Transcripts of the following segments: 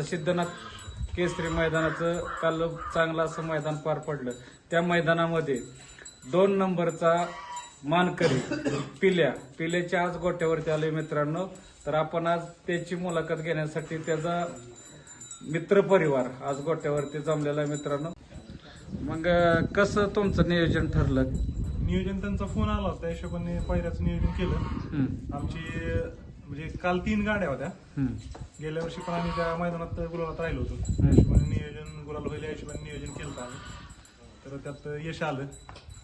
असं सिद्धनाथ केसरी मैदानाचं काल चांगलं असं मैदान पार पडलं. त्या मैदानामध्ये दोन नंबरचा मानकरी पिल्या. पिल्याच्या आज गोट्यावरती आले मित्रांनो. तर आपण आज त्याची मुलाखत घेण्यासाठी त्याचा मित्रपरिवार आज गोट्यावरती जमलेला आहे मित्रांनो. मग कसं तुमचं नियोजन ठरलं? नियोजन त्यांचा फोन आला होता. त्या हिशोबाने पहिल्याचं नियोजन केलं. आमची म्हणजे काल तीन गाड्या होत्या. गेल्या वर्षी पण आम्ही त्या मैदानात गुलाबात राहिलो होतो. त्या. हिशोबाने नियोजन गुलाल होईल या हिशोबाने नियोजन केलं होतं आम्ही. तर त्यात यश आलं.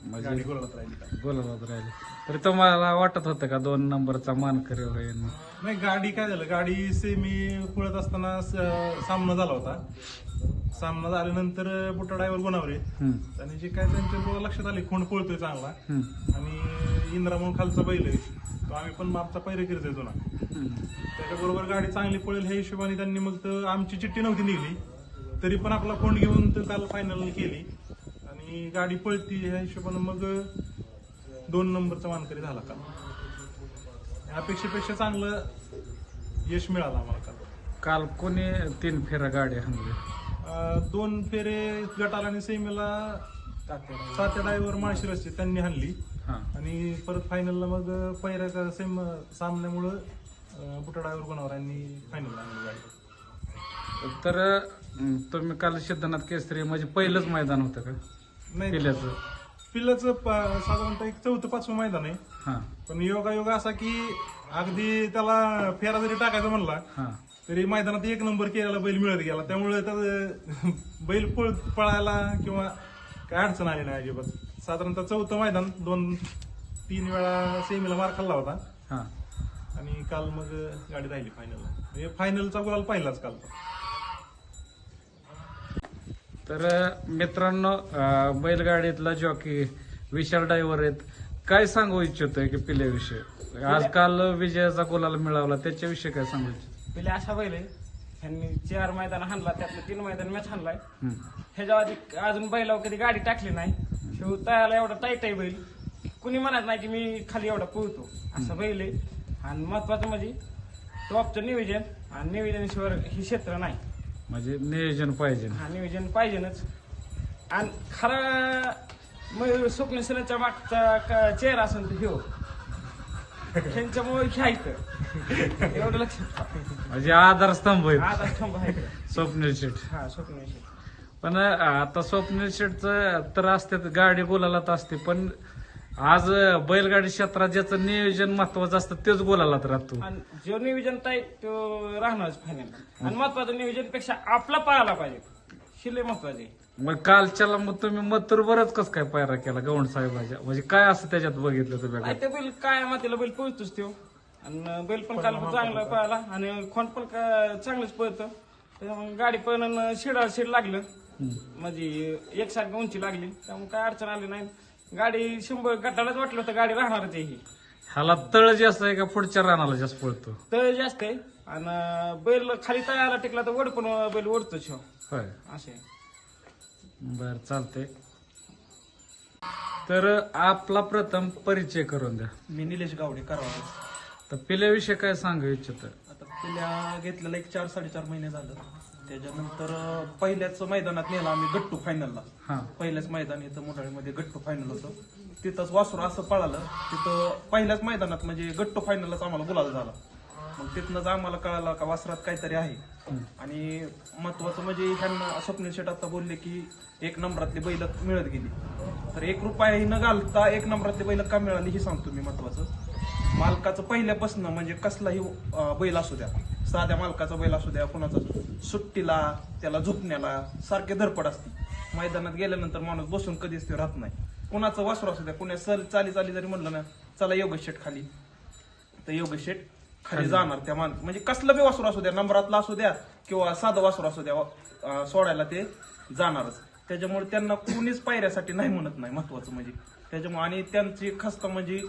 म्हणजे- गाडी गुलाबात राहिली का? बोलत राहिले. तरी तुम्हाला वाटत होतं का दोन नंबरचा मानकरी होईल? नाही गाडी काय झालं? गाडी सेमी पळत असताना स- सामना झाला होता. सामना झाल्यानंतर बुटा ड्रायव्हर गुणावरे. हम्म, आणि जे काय त्यांच्या लक्षात आले खोंड पळतोय चांगला. हम्म, आणि इंद्रा म्हणून खालचा बैल आहे. तो आम्ही पण आमचा पैरे करतोय जुना. हम्म. त्याच्याबरोबर गाडी चांगली पळेल ह्या हिशोबाने त्यांनी मग तर आमची चिठ्ठी नव्हती निघली. तरी पण आपला फोन घेऊन तर काल फायनल केली. आणि गाडी पळती ह्या हिशोबाने मग दोन नंबरचा मानकरी झाला काल अपेक्षेपेक्षा चांगलं यश मिळालं आम्हाला काल. काल कोणी तीन फेऱ्या गाड्या हाणल्या? अं, दोन फेरे गटाला आणि सेमीला सात्या ड्रायव्हर माळशिरसचे त्यांनी हाणली. आणि परत फायनलला मग पहिऱ्याचा सेम सामन्यामुळं बुटा कोणावर यांनी फायनल आणली गाडी. तर तुम्ही काल सिद्धनाथ केसरी म्हणजे पहिलंच मैदान होतं का? नाही पिल्याचं पिल्लाचं प- साधारणतः एक चौथं पाचवं मैदान आहे. हा. पण योगा योगा असा की अगदी त्याला फेरा जरी टाकायचा म्हणला हा. तरी मैदानात एक नंबर केलेला बैल मिळत गेला. त्यामुळे त्याचं बैल पळ पळायला किंवा काय अडचण आली नाही अजिबात. साधारणतः चौथं मैदान दोन तीन वेळा सेमीला मार खाल्ला होता. हा. आणि काल मग गाडी राहिली फायनलला म्हणजे फायनलचा गुलाल पहिलाच काल. तर अं, मित्रांनो अं, बैलगाडीतला जॉकी विशाल ड्रायव्हर आहेत. काय सांगू इच्छितोय की पिल्याविषयी आज काल विजयाचा गुलाल मिळवला. त्याच्याविषयी काय सांगू इच्छितो पहिले अशा बैल आहे. ह्यांनी चार मैदान हाणला त्यातलं तीन मैदान मॅच हाणलाय. ह्याच्या आधी अजून बैलावर कधी गाडी टाकली नाही. शिव तयाला एवढा टाईट आहे बैल. कुणी म्हणत नाही की मी खाली एवढा पळतो. असं बैल आहे. आणि महत्वाचं म्हणजे टॉपचं नियोजन आणि नियोजनाशिवाय हे क्षेत्र नाही. म्हणजे नियोजन पाहिजे. हा नियोजन पाहिजेच आणि खरा मयूर स्वप्न सेनेच्या मागचा चेहरा असेल तर ह्यो. त्यांच्यामुळे घ्यायचं एवढं लक्षात ठेवा. म्हणजे आधारस्तंभ आहेत. आज आहे स्वप्नील शेठ. हा स्वप्न पण आता स्वप्नील शेठचं तर असते गाडी गोलालात असते पण आज बैलगाडी क्षेत्रात ज्याचं नियोजन महत्वाचं असतं तेच गोलालात राहतो. आणि जो नियोजन ताई तो राहणारच फायनल आणि महत्वाचं नियोजनपेक्षा आपला पळायला पाहिजे. शिले महत्त्वाचे मग कालच्याला मग तुम्ही मथुर बरंच कस काय पायरा केला गवंड साहेबाच्या? म्हणजे काय असं त्याच्यात बघितलं तुम्ही नाही ते बैल काय मातीला बैल पळतोच तो आणि बैल पण काल पण चांगला पळाला. आणि खोंड पण का- चांगलंच पळतं. त्याच्यामुळे गाडी पण शिडा शिड लागलं. म्हणजे एकसारखी उंची लागली. त्यामुळे काय अडचण आली नाही. गाडी शंभर गटालाच वाटलं होतं गाडी राहणारच आहे ही. ह्याला तळ जास्त आहे का पुढच्या रानाला जास्त पळतो? तळ जास्त आहे. आणि बैल खाली तळायला टिकला तर वड पण बैल ओढतोच ह्यो. होय असे. बर चालतंय. तर आपला प्रथम परिचय करून द्या. मी निलेश गावडे करावा तर पिल्याविषयी काय सांगू इच्छित? आता पहिल्या घेतलेला एक चार साडेचार महिने झालं. त्याच्यानंतर पहिल्याच मैदानात नेला आम्ही गट्टू फायनलला हा. पहिल्याच मैदान इथं मुंडाळीमध्ये गट्टू फायनल होतं. तिथंच वासरू असं पळालं. तिथं पहिल्याच मैदानात म्हणजे गट्टू फायनललाच आम्हाला गुलाल झाला. मग तिथनंच आम्हाला कळालं का वासरात काहीतरी आहे. आणि महत्वाचं म्हणजे ह्यांना स्वप्नील शेट आता बोलले की एक नंबरातली बैल मिळत गेली. तर एक रुपयाही न घालता एक नंबरातली बैल का मिळाली हे सांगतो मी महत्वाचं. मालकाचं पहिल्यापासून म्हणजे कसलाही बैल असू द्या. साध्या मालकाचा बैल असू द्या कुणाचा सुट्टीला त्याला झोपण्याला सारखे धडपड असते. मैदानात गेल्यानंतर माणूस बसून कधीच ते राहत नाही. कुणाचं वासरू असू द्या कुणा सल चाली चाली जरी म्हणलं ना चला योगेश शेट खाली. तर योगेश शेट खाली जाणार त्या मान म्हणजे कसलं बी वासरू असू द्या नंबरातला असू द्या किंवा साधं वासरू असू द्या सोडायला ते जाणारच. त्याच्यामुळे त्यांना कुणीच पायऱ्यासाठी नाही म्हणत नाही महत्वाचं म्हणजे. त्याच्यामुळे आणि त्यांची खस्त म्हणजे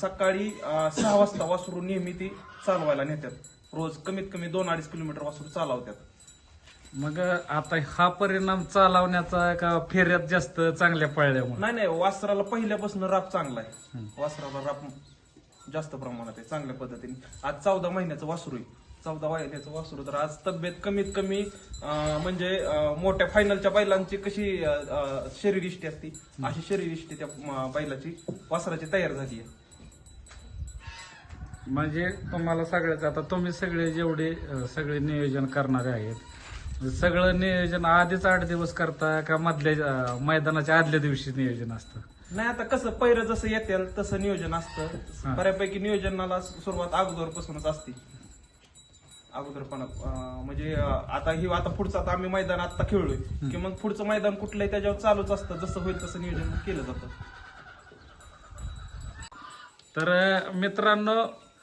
सकाळी सहा वाजता वासरू नेहमी ती चालवायला नेतात. रोज कमीत कमी दोन अडीच किलोमीटर वासरू चालवतात मग आता हा परिणाम चालवण्याचा का फेऱ्यात जास्त चांगल्या पळल्यामुळे? नाही नाही वासराला पहिल्यापासून राप चांगला आहे. वासराला राप जास्त प्रमाणात आहे चांगल्या पद्धतीने. आज चौदा महिन्याचं वासरू आहे. चौदा वायद्याचं वासरू तर आज तब्येत कमीत कमी अं, म्हणजे अं, मोठ्या फायनलच्या बैलांची कशी अं, अं, शरीरयष्टी असती? अशी शरीरयष्टी त्या अं, बैलाची वासराची तयार झाली आहे. म्हणजे तुम्हाला सगळ्याच आता तुम्ही सगळे जेवढे अं, सगळे नियोजन करणारे आहेत सगळं नियोजन आधीच आठ दिवस करता का मधल्या अं, मैदानाच्या आदल्या दिवशी नियोजन असतं? नाही आता कसं पैर जसं येतील तसं नियोजन हा. असतं बऱ्यापैकी नियोजनाला सुरुवात अगोदरपासूनच असते. अगोदरपणा अं, म्हणजे अं, आता ही आता पुढचं आता आम्ही मैदान आता खेळलोय. की मग पुढचं मैदान कुठलंही त्याच्यावर चालूच असतं. जसं होईल तसं नियोजन केलं जातं. तर अं, मित्रांनो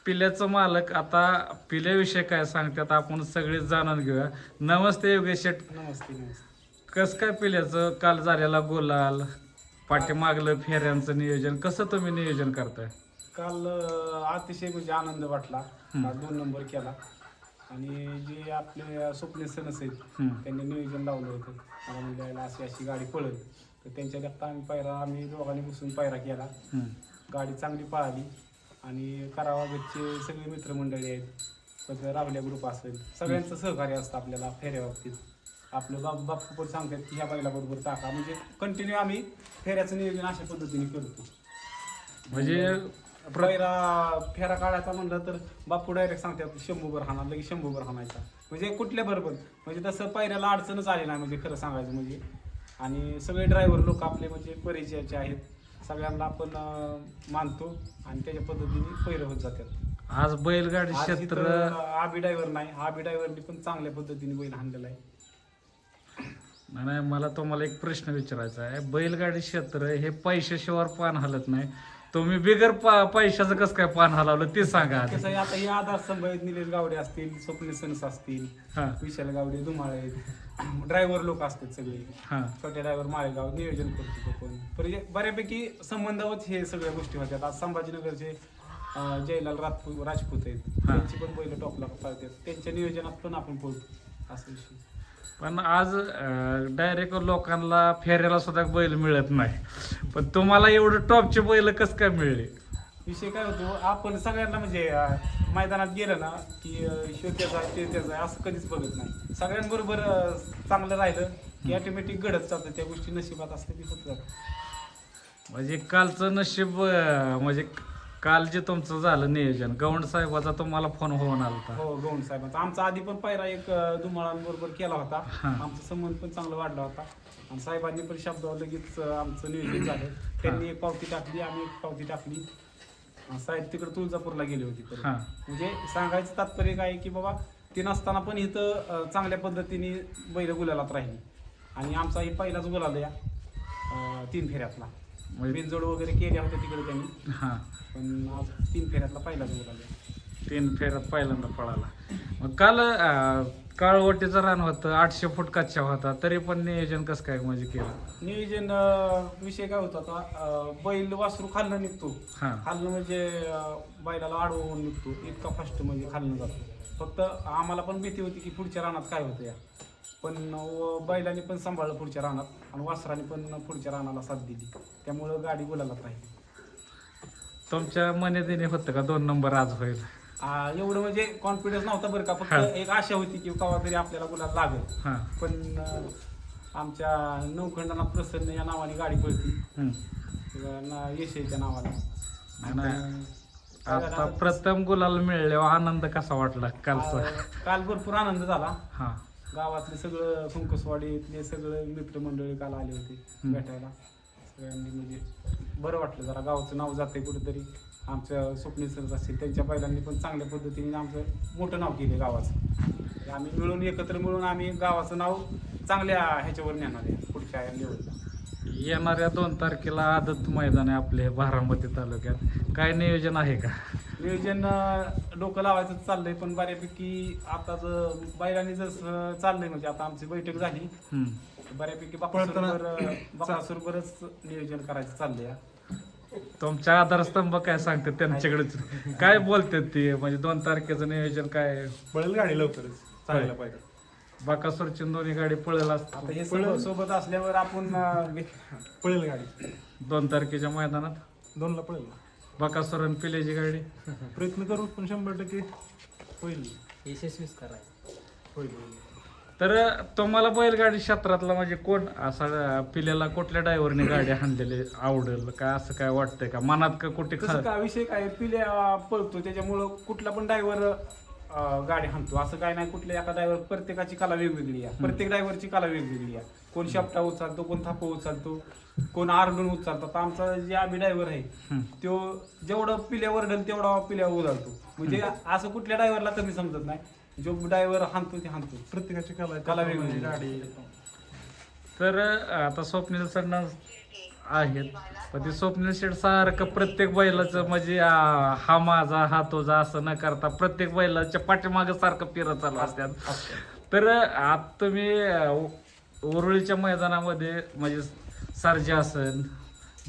पिल्याचं मालक आता पिल्याविषयी काय सांगतात आपण सगळेच जाणून घेऊया. नमस्ते योगेश शेट. नमस्ते नमस्ते. कस काय पिल्याचं? काल झालेला गोलाल पाठीमागलं फेऱ्यांचं नियोजन. कसं तुम्ही नियोजन करताय? काल अतिशय म्हणजे आनंद वाटला. काल दोन नंबर केला. आणि जे आपले स्वप्ने सणस आहेत हम्म. त्यांनी नियोजन लावलं होतं. मला म्हणजे यायला अशी अशी गाडी पळेल. तर त्यांच्या आम्ही पायरा आम्ही दोघांनी बसून पायरा केला. गाडी चांगली पळाली. आणि करावागतचे सगळे मित्रमंडळी आहेत. परत राहुल्या ग्रुप असेल. सगळ्यांचं सहकार्य असतं आपल्याला फेऱ्या बाबतीत. आपलं बाप बापू पण सांगतात की ह्या बैलाबरोबर टाका. म्हणजे कंटिन्यू आम्ही फेऱ्याचं नियोजन अशा पद्धतीने करतो. म्हणजे पैरा फेरा काढायचा म्हणलं तर बापू डायरेक्ट सांगतात शंभूभर हाणा लगेच शंभूभर हाणायचा. म्हणजे कुठल्या बरोबर. म्हणजे तसं पैऱ्याला अडचणच आली नाही म्हणजे खरं सांगायचं म्हणजे. आणि सगळे ड्रायव्हर लोक आपले म्हणजे परिचयाचे आहेत. सगळ्यांना आपण मानतो आणि त्याच्या पद्धतीने पैर होत जातात. आज बैलगाडी आज क्षेत्र इथं आबी ड्रायव्हर नाही. आबी ड्रायव्हरनी पण चांगल्या पद्धतीने बैल हाणलेला आहे. नाही नाही, मला तुम्हाला एक प्रश्न विचारायचा आहे. बैलगाडी क्षेत्र हे पैशाशिवाय पान हलत नाही. तुम्ही बिगर पा पैशाचं कसं काय पान हलवलं ते सांगा आधी. कसं आहे आता हे आधार संभावित निलेश गावडे असतील स्वप्नील सनस असतील हा. विशाल गावडे धुमाळे ड्रायव्हर लोक असतात सगळे. हा. छोटे ड्रायव्हर माळेगाव नियोजन करतो तो पण. म्हणजे बऱ्यापैकी संबंधावत हे सगळ्या गोष्टी होत्यात. आज संभाजीनगरचे अं, जयलाल राजपूत राजपूत आहेत. हा. त्यांची पण बैल टॉपला पाळतात. त्यांच्या नियोजनात पण आपण पळतो. असं विषय. पण आज डायरेक्ट लोकांना फेऱ्याला सुद्धा बैल मिळत नाही. पण तुम्हाला एवढं टॉपचे बैल कसं काय मिळले? विषय काय होतो आपण सगळ्यांना म्हणजे मैदानात गेलं ना की अं, ह्यो त्याचा आहे ते त्याचा आहे असं कधीच बघत नाही. सगळ्यांबरोबर चांगलं राहिलं की ऑटोमॅटिक घडत चालतं त्या गोष्टी नशिबात असते ती होत. म्हणजे कालचं नशीब म्हणजे काल जे तुमचं झालं नियोजन गवंड साहेबाचा तुम्हाला फोन होऊन आला होता. हो गौंड साहेबांचा. आमचा आधी पण पायरा एक अं, धुमाळांबरोबर केला होता. हा. आमचा संबंध पण चांगला वाढला होता. आणि साहेबांनी पण शब्दावर लगेच अं, आमचं नियोजन झालं. त्यांनी एक पावती टाकली आम्ही एक पावती टाकली. साहेब तिकडे तुळजापूरला गेले होते तर हा. म्हणजे सांगायचं तात्पर्य काय आहे की बाबा ती नसताना पण इथं अं, चांगल्या पद्धतीने बैल गुलालात राहिली. आणि आमचा ही पहिलाच गुलाल या अं, तीन फेऱ्यातला. म्हणजे बिनजोड वगैरे केल्या होत्या तिकडे त्यांनी. हा. पण आज तीन फेऱ्यातला पहिलाच गुलाल आहे तीन फेऱ्यात पहिल्यांदा पळाला. मग काल अं, काळवटीचं रान होतं आठशे फूट कच्चा होता तरी पण नियोजन कसं काय म्हणजे केलं? नियोजन अं, विषय काय होता आता अं, बैल वासरू खालनं निघतो. हा. खालनं म्हणजे अं, बैलाला आडवं होऊन निघतो. इतका फास्ट म्हणजे खालनं जातो. फक्त आम्हाला पण भीती होती की पुढच्या रानात काय होतं या. पण बैलाने पण सांभाळलं पुढच्या रानात आणि वासराने पण पुढच्या रानाला साथ दिली. त्यामुळं गाडी गुलालात राहिली. तुमच्या मनेदिने होतं का दोन नंबर आज होईल? आ, एवढं म्हणजे कॉन्फिडन्स नव्हता बरं का फक्त. एक आशा होती की कवा तरी आपल्याला गुलाल लागेल. हा. पण अं, आमच्या नौखंडाना प्रसन्न या नावाने गाडी पळती. हम्म. किंवा ना यश आहे त्या नावाला. आणि आता प्रथम गुलाल मिळल्यावर आनंद कसा वाटला कालचा? काल भरपूर आनंद झाला. हा. गावातले सगळं कुंकसवाडीतले सगळे मित्रमंडळी काल आले होते. भेटायला. सगळ्यांनी म्हणजे बरं वाटलं जरा गावाचं नाव जाते कुठेतरी. आमच्या स्वप्नील सर असतील त्यांच्या पहिल्यांनी पण चांगल्या पद्धतीने आमचं मोठं नाव केलं गावाचं. ते आम्ही मिळून एकत्र मिळून आम्ही गावाचं नाव चांगल्या ह्याच्यावर नेणार आहे पुढच्या लेवलला. येणाऱ्या दोन तारखेला आदत मैदान आहे आपले बारामती तालुक्यात. काय नियोजन आहे का? नियोजन डोकं लावायचं चाललंय पण बऱ्यापैकी आता जर बैलांनी जसं चाललंय म्हणजे आता आमची बैठक झाली. बऱ्यापैकी बकासूरवर बकासूरवरच नियोजन करायचं चाललंय हा. तुमच्या आधारस्तंभ काय सांगतात त्यांच्याकडेच काय बोलतात ते? म्हणजे दोन तारखेचं नियोजन काय? पळेल गाडी लवकरच. चांगल्या पाहिजे. बाकासूरची दोन्ही गाडी पळेल आता हे सोबत सोबत असल्यावर आपण पळेल गाडी. दोन तारखेच्या मैदानात? दोनला पळेल. बाकासूर आणि पिल्याची गाडी. प्रयत्न करू पण शंभर टक्के होईल. यशस्वीच करायचं होईल. होईल. तर तुम्हाला बैलगाडी क्षेत्रातला म्हणजे कोण असा पिल्याला कुठल्या ड्रायव्हरने गाडी हाणलेली आवडेल? का असं काय वाटतंय का? मनात का कुठे तसं काय विषय काय? पिल्या पळतो त्याच्यामुळं कुठला पण ड्रायव्हर गाडी हाणतो. असं काय नाही कुठल्या एका ड्रायव्हर प्रत्येकाची कला वेगवेगळी आहे. प्रत्येक ड्रायव्हरची कला वेगवेगळी आहे. कोण शेपटा उचलतो कोण थाप उचलतो. कोण आरडून उचलतो आता आमचा जे आम्ही ड्रायव्हर आहे तो जेवढं पिल्या वरडल तेवढा पिल्या उचलतो म्हणजे असं कुठल्या ड्रायव्हरला कमी समजत नाही. जो ड्रायव्हर हाणतो ते हाणतो. प्रत्येकाची कला. कला वेगवेगळी. गाडी. तर आता स्वप्नील सर आहेत. पण ते स्वप्नील शेठ सारखं प्रत्येक बैलाचं म्हणजे आ, हा माझा हा तुझा असं न करता प्रत्येक बैलाच्या पाठीमागे सारखं फिरत चालू असतात. तर आता तुम्ही अ, उरुळीच्या मैदानामध्ये म्हणजे सर्जा असन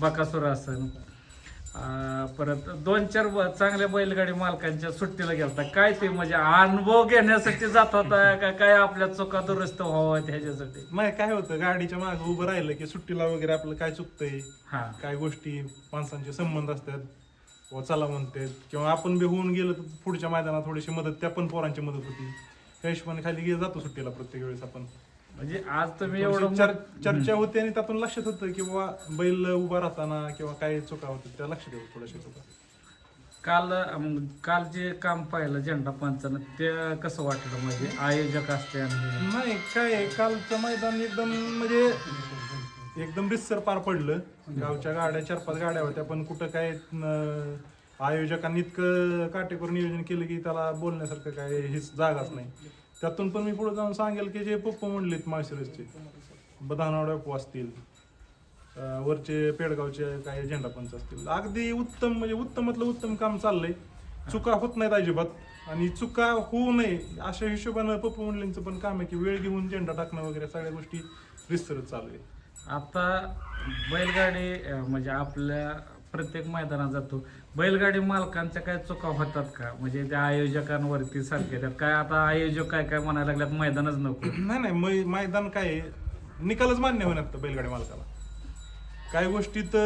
बकासूर असन. अ, परत दोन चार चांगल्या बैलगाडी मालकांच्या सुट्टीला गेलता. काय ते म्हणजे अनुभव घेण्यासाठी जात होता का काय आपल्या चुका दुरुस्त व्हावं ह्याच्यासाठी? नाही काय होतं गाडीच्या मागे उभं राहिलं की सुट्टीला वगैरे आपलं काय चुकतंय हा. काय गोष्टी माणसांचे संबंध असतात व चला म्हणतात किंवा आपण बी होऊन गेलो तर पुढच्या मैदानात थोडीशी मदत त्या पण पोरांची मदत होती. त्या हिशोबाने खाली गेलं जातो सुट्टीला प्रत्येक वेळेस आपण. म्हणजे आज तुम्ही थोडीशी एवढं चर- चर्चा होते आणि त्यातून लक्षात होतं की बाबा बैल उभा राहताना किंवा काय चुका होतात त्या लक्षात येऊ थोड्याशा चुका. काल अम, काल जे काम पाहिलं झेंडा पंचानं ते कसं वाटलं? म्हणजे आयोजक असते आणि नाही काय आहे, कालचं मैदान एकदम म्हणजे एकदम रितसर पार पडलं. गावच्या गाड्या चार पाच गाड्या होत्या पण कुठं काय आयोजकांनी इतकं काटेकोर नियोजन केलं की त्याला बोलण्यासारखं काय हेच जागाच नाही. त्यातून पण मी पुढे जाऊन सांगेल की जे पप्पा म्हणलेत माळशिरसचे बदानावड्या पप्पू असतील वरचे पेडगावचे काही झेंडा पंच असतील. अगदी उत्तम म्हणजे उत्तमातलं उत्तम काम चाललंय. चुका होत नाहीत अजिबात. आणि चुका होऊ नये अशा हिशोबानं पप्पू मंडळींचं पण काम आहे की वेळ घेऊन झेंडा टाकणं वगैरे सगळ्या गोष्टी विस्तृत चालू आहे. आता बैलगाडी म्हणजे आपल्या प्रत्येक मैदानात जातो. बैलगाडी मालकांच्या काय चुका होतात का? म्हणजे त्या आयोजकांवरती सारखे त्यात काय आता आयोजक काय काय म्हणायला लागल्यात मैदानच नको. नाही नाही मै- मैदान काय आहे, निकालच मान्य होणार बैलगाडी मालकाला. काही गोष्टीत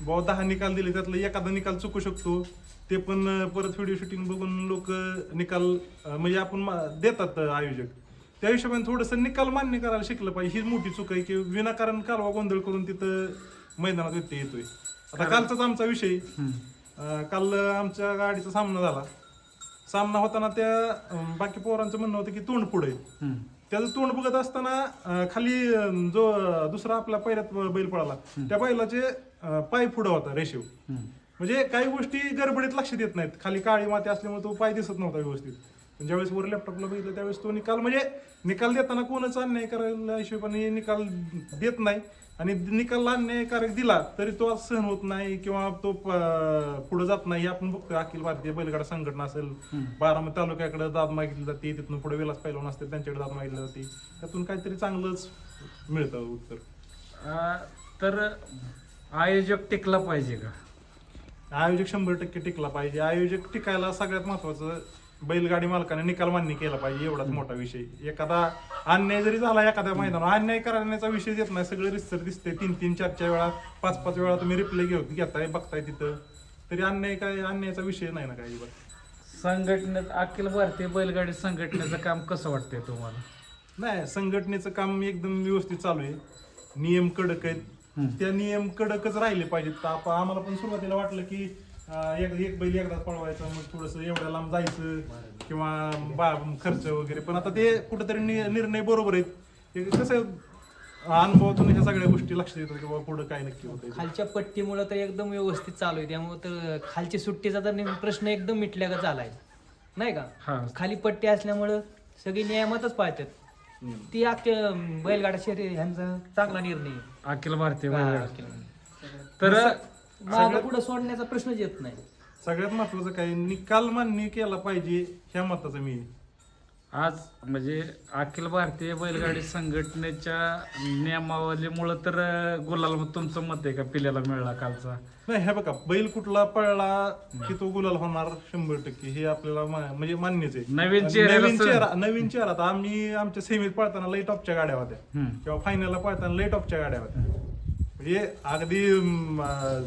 बाबा दहा निकाल दिले त्यातलं एखादा निकाल चुकू शकतो. ते पण अं, परत व्हिडिओ शूटिंग बघून लोक निकाल अं, म्हणजे आपण मा- देतात अं, आयोजक. त्या हिशोबाने थोडंसं निकाल मान्य करायला शिकलं पाहिजे. ही मोठी चूक आहे की विनाकारण कालवा गोंधळ करून तिथं मैदानात व्यत्यय येतोय. आता कालचाच आमचा विषय. काल आमच्या गाडीचा सामना झाला. सामना होताना त्या बाकी पोरांचं म्हणणं होतं की तोंड पुढे. त्याचं तोंड बघत असताना खाली जो दुसरा आपला पहिल्यात बैल पळाला त्या बैलाचे पाय पुढं होता रेशिव. म्हणजे काही गोष्टी गडबडीत लक्षात येत नाहीत. खाली काळी माती असल्यामुळे तो पाय दिसत नव्हता व्यवस्थित. पण ज्यावेळेस वर लॅपटॉपला बघितलं त्यावेळेस तो निकाल म्हणजे निकाल देताना कोणच अन्याय करायला हिशोबाने निकाल देत नाही. आणि निकाल अन्यायकारक दिला तरी तो सहन होत नाही किंवा तो पुढे जात नाही. आपण बघतोय अखिल भारतीय बैलगाडा संघटना असेल बारामती तालुक्याकडे दाद मागितली जाते. तिथून पुढे विलास पैलवान असते त्यांच्याकडे दाद मागितली जाते. त्यातून काहीतरी चांगलंच मिळतं उत्तर. तर आयोजक टिकला पाहिजे का? आयोजक शंभर टक्के टिकला पाहिजे. आयोजक टिकायला सगळ्यात महत्वाचं बैलगाडी मालकाने निकाल मान्य केला पाहिजे एवढाच मोठा विषय. एखादा अन्याय जरी झाला एखाद्या मैदानावर अन्याय करण्याचा विषय येत नाही सगळं रिस्तर दिसते तीन तीन चार चार वेळा पाच पाच वेळा तुम्ही रिप्ले घेऊ घेताय बघताय तिथं. तरी अन्याय काय अन्यायाचा विषय नाही ना काही संघटनेत अखिल भारतीय बैलगाडी संघटनेचं काम कसं वाटतंय तुम्हाला? नाही संघटनेचं काम एकदम व्यवस्थित चालू आहे. नियम कडक आहेत. त्या नियम कडकच राहिले पाहिजेत. आम्हाला पण सुरुवातीला वाटलं की एक एक बैल एकदाच पळवायचा मग थोडस एवढ्या लांब जायचं किंवा बा खर्च वगैरे. पण आता ते कुठेतरी निर्णय बरोबर आहेत. हे कसं अनुभवातून ह्या सगळ्या गोष्टी लक्षात येतात की बाबा पुढे काय नक्की होतं खालच्या पट्टीमुळे तर एकदम व्यवस्थित चालू आहे. त्यामुळे तर खालची सुट्टीचा तर प्रश्न एकदम मिटल्यागत झालाय. नाही हा. का खाली पट्टी असल्यामुळं सगळी नियमातच पाळतात. ती अख्ख्या बैलगाडा शरीर ह्यांचा चांगला निर्णय. अखिल भारतीय बैलगाडी. तर मागं पुढे सोडण्याचा प्रश्नच येत नाही. सगळ्यात महत्वाचं काय निकाल मान्य केला पाहिजे ह्या मताचं मी. आहे. आज म्हणजे अखिल भारतीय बैलगाडी संघटनेच्या नियमावलीमुळं तर अं, गुलाल मग तुमचं मत आहे का? पिल्याला मिळाला कालचा? नाही हे बघा बैल कुठला पळला की तो गुलाल होणार शंभर टक्के हे आपल्याला मा- म्हणजे मान्यच आहे. नवीन चेहऱ्याला नवीन सर- चेहरा नवीन चेहरा आता आम्ही आमच्या सेमीत पळताना लई टॉपच्या गाड्या होत्या. हम्म. किंवा फायनलला पळताना लई टॉपच्या गाड्या होत्या. म्हणजे अगदी अं,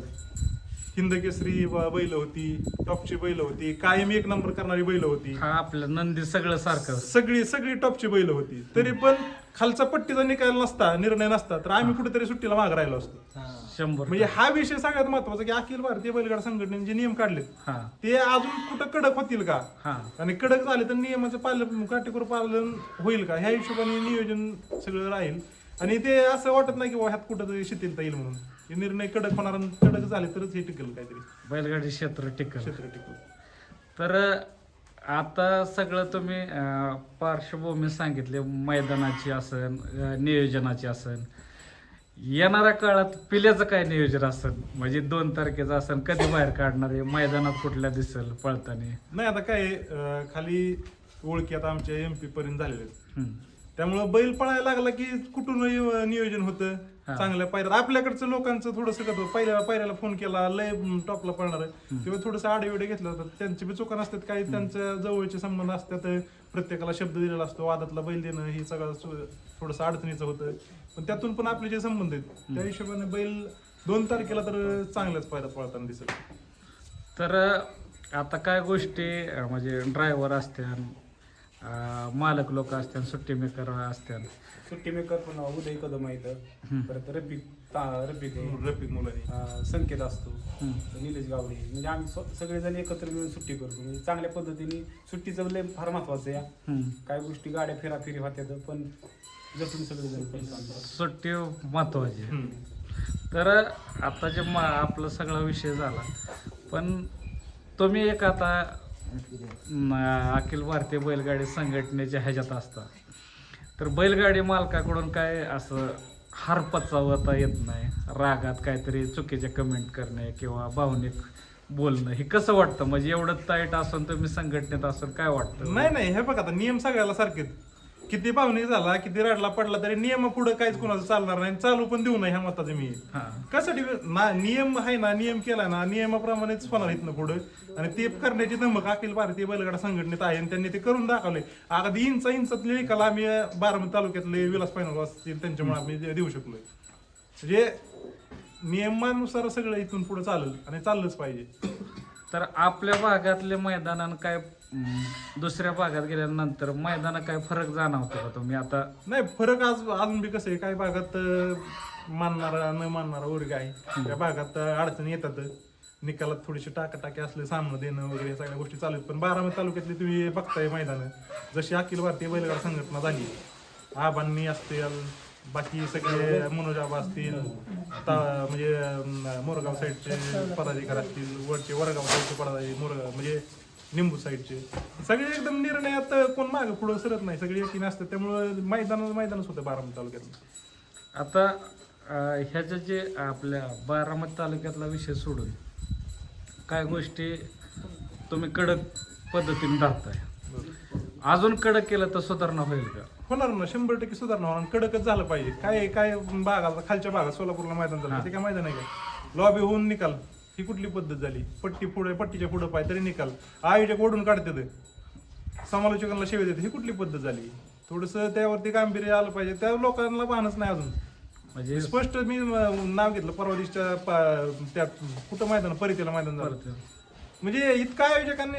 हिंद केसरी ब- बैल होती टॉपची बैल होती कायम एक नंबर करणारी बैल होती. हा आपलं नंदी सगळं सारखं. सगळी सगळी टॉपची बैल होती. तरी पण खालचा पट्टीचा निकाल नसता निर्णय नसता तर आम्ही कुठेतरी सुट्टीला माग राहिलो असतो. शंभर म्हणजे हा विषय सगळ्यात महत्त्वाचा की अखिल भारतीय बैलगाडा संघटनेने जे नियम काढलेत हा. ते अजून कुठं कडक होतील का? हा. आणि कडक झाले तर नियमाचं पालन काटेकोर पालन होईल का? ह्या हिशोबाने नियोजन सगळं राहील. आणि ते असं वाटत नाही की ह्यात कुठं तरी शिथिलता येईल म्हणून. हे निर्णय कडक होणार आणि कडक झाले तरच हे टिकेल काहीतरी. बैलगाडी क्षेत्र टिकल. क्षेत्र टिकल. तर आता सगळं तुम्ही अं, पार्श्वभूमी सांगितले मैदानाची असन अं, नियोजनाची असन. येणाऱ्या काळात पिल्याचं काय नियोजन असेल म्हणजे दोन तारखेचं असेल कधी बाहेर काढणार आहे? मैदानात कुठल्या दिसेल पळताना? नाही आता काय अं, खाली ओळखी आता आमच्या एम पी पर्यंत झालेले आहेत. हम्म. त्यामुळं बैल पळायला लागला की कुठून नियोजन होतं. चांगल्या पायऱ्या आपल्याकडचं लोकांचं थोडंसं कसं पहिल्या पायऱ्याला फोन केला लय टॉपला पळणार आहे. तेव्हा थोडंसं आडेविडे घेतलं होतं. त्यांची बी चुका नसतात काही त्यांच्या जवळचे संबंध असतात. प्रत्येकाला शब्द दिलेला असतो वादातला बैल देणं हे सगळं थोडंसं अडचणीचं होतं. पण त्यातून पण आपले जे संबंध आहेत त्या हिशोबाने बैल दोन तारखेला तर चांगल्याच पायऱ्यात पळताना दिसेल तर आता काय गोष्टी म्हणजे ड्रायव्हर असत्यान अं, मालक लोक असत्यान सुट्टी मेकर असत्यान. सुट्टी मेकर पण उदय कदम आहे इथं परत रफिक ता- रफिक मुलांनी. संकेत असतो. निलेश गावडे. म्हणजे आम्ही सगळेजण एकत्र मिळून सुट्टी करतो. म्हणजे चांगल्या पद्धतीने सुट्टीचं लय फार महत्वाचं आहे. काय गोष्टी गाड्या फेराफेरी होत्यात पण जपून सगळेजण सुट्टी महत्वाची. तर आता जे मा आपला सगळा विषय झाला पण तुम्ही एक आता अखिल भारतीय बैलगाडी संघटनेच्या ह्याच्यात असतात. तर बैलगाडी मालकाकडून काय असं हार पचावता येत नाही रागात काहीतरी चुकीचे कमेंट करणे किंवा भावनिक बोलणं हे कसं वाटतं? म्हणजे एवढं ताईट असून तुम्ही संघटनेत असून काय वाटतं? नाही नाही हे बघ आता नियम सगळ्याला सारखेच किती पाहुणे झाला किती रडला पडला तरी नियम पुढे काहीच कोणाचं चालणार नाही चालू पण देऊ नये ह्या मताचे मी. कशासाठी? ना नियम आहे ना नियम केला ना नियमाप्रमाणेच होणार इथनं पुढे. आणि ते करण्याची धमक अखिल भारतीय बैलगाडा संघटनेत आहे आणि त्यांनी ते करून दाखवले. अगदी इंच इंचातले निकाल आम्ही बारामती तालुक्यातले विलास फायनल असतील त्यांच्यामुळे आम्ही देऊ शकलोय. म्हणजे नियमानुसार सगळं इथून पुढे चालेल आणि चाललंच पाहिजे. तर आपल्या भागातले मैदानानं काय दुसऱ्या भागात गेल्यानंतर मैदानात काय फरक जाणवतो का तुम्ही? आता नाही फरक आज अजून बी कसं आहे काही भागात अं, मानणारा न मानणारा वर्ग आहे. त्या भागात अडचणी येतात. निकालात थोडीशी टाकाटाकी असले सामनं देणं वगैरे या सगळ्या गोष्टी चालू आहेत. पण बारामती तालुक्यातली तुम्ही बघताय मैदान. जशी अखिल भारतीय बैलगाडा संघटना झाली आबांनी असतील बाकी सगळे मनोजाबा असतील ता- म्हणजे अं, मोरगाव साईडचे पदाधिकारी असतील वरचे वरगाव साईडचे पदाधिकारी मोरगाव म्हणजे निंबू साईडचे. सगळे एकदम निर्णयात कोण मागं पुढं सरत नाही सगळे एकीने असतात. त्यामुळं मैदान मैदानच होतं बारामती तालुक्यात आता अं, ह्याच्या जे आपल्या बारामती तालुक्यातला विषय सोडून काय गोष्टी तुम्ही कडक पद्धतीने राहताय. अजून कडक केलं तर सुधारणा होईल का? होणार ना शंभर टक्के सुधारणा होणार. कडकच झालं पाहिजे. काय काय भागाला खालच्या भागात सोलापूरला मैदान झालं ते काय मैदान आहे का? लॉबी होऊन निकाल. ही कुठली पद्धत झाली? पट्टी पुढे पट्टीच्या पुढे पाय तरी निकाल. आयोजक ओढून काढतात समालोचकांना शिवे देते. ही कुठली पद्धत झाली? थोडस त्यावरती गांभीर्य आलं पाहिजे. त्या लोकांना भानच नाही अजून. म्हणजे स्पष्ट मी नाव घेतलं परवा दिवशीच्या पा- त्या कुठं मैदान परितेला मैदान झालं. म्हणजे इतका आयोजकांनी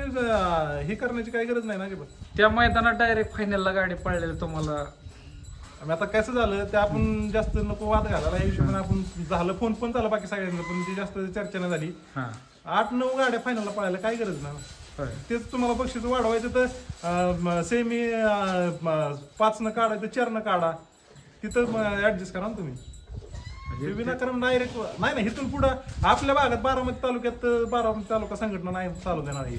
हे करण्याची काही गरज नाही ना त्या मैदानात डायरेक्ट फायनलला गाडी पडलेली तुम्हाला. आता कसं झालं ते आपण जास्त नको वाद घालायला या हिशोबाने आपण झालं फोन पण झाला बाकी सगळ्यांचं पण ती जास्त चर्चा नाही झाली. हा. आठ नऊ गाड्या फायनलला पळायला काही गरज नाही. होय. तेच तुम्हाला बक्षीस वाढवायचं तर सेमी पाच न काढायचं चार न काढा तिथं ऍडजस्ट करा ना तुम्ही. म्हणजे विनाकारण डायरेक्ट नाही नाही इथून पुढं आपल्या भागात बारामती तालुक्यात अं, बारामती तालुका संघटना नाही चालू देणार आहे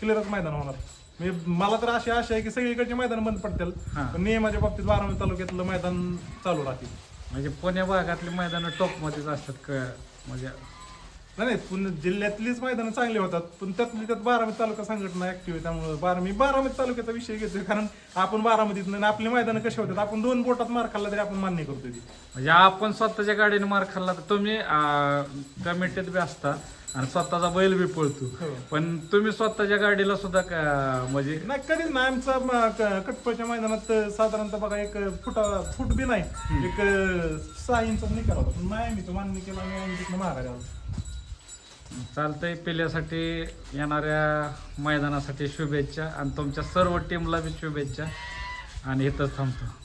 क्लिअरच मैदान होणार. म्हणजे मला तर अशी आशा आहे की सगळीकडचे मैदान बंद पडतील. हा. पण नियमाच्या बाबतीत बारामती तालुक्यातलं मैदान चालू राहतील. म्हणजे पुणे भागातली मैदानं टॉपमध्येच असतात क? म्हणजे नाही नाही पुणे जिल्ह्यातलीच मैदानं चांगली होतात पण त्यातली त्यात बारामती तालुका संघटना ऍक्टिव्ह आहे त्यामुळे बारा मी बारामती तालुक्याचा विषय घेतोय कारण आपण बारामतीत आणि आपली मैदानं कशी होतात आपण दोन बोटात मार खाल्ला तरी आपण मान्य करतोय ती. म्हणजे आपण स्वतःच्या गाडीने मार खाल्ला तर तुम्ही कमिटीत बी असता आणि स्वतःचा बैल बी पळतो. हो. पण तुम्ही स्वतःच्या गाडीला सुद्धा का- म्हणजे नाही कधीच नाही आमचा म- क- कटपळच्या मैदानात साधारणतः बघा एक फुटा फूट बी नाही. एक सहा इंच निकाल होता पण नाही मी तो मान्य केला तिथनं माघारी आलो. चालतंय पिल्यासाठी येणाऱ्या मैदानासाठी शुभेच्छा आणि तुमच्या सर्व टीमला बी शुभेच्छा. आणि इथंच थांबतो.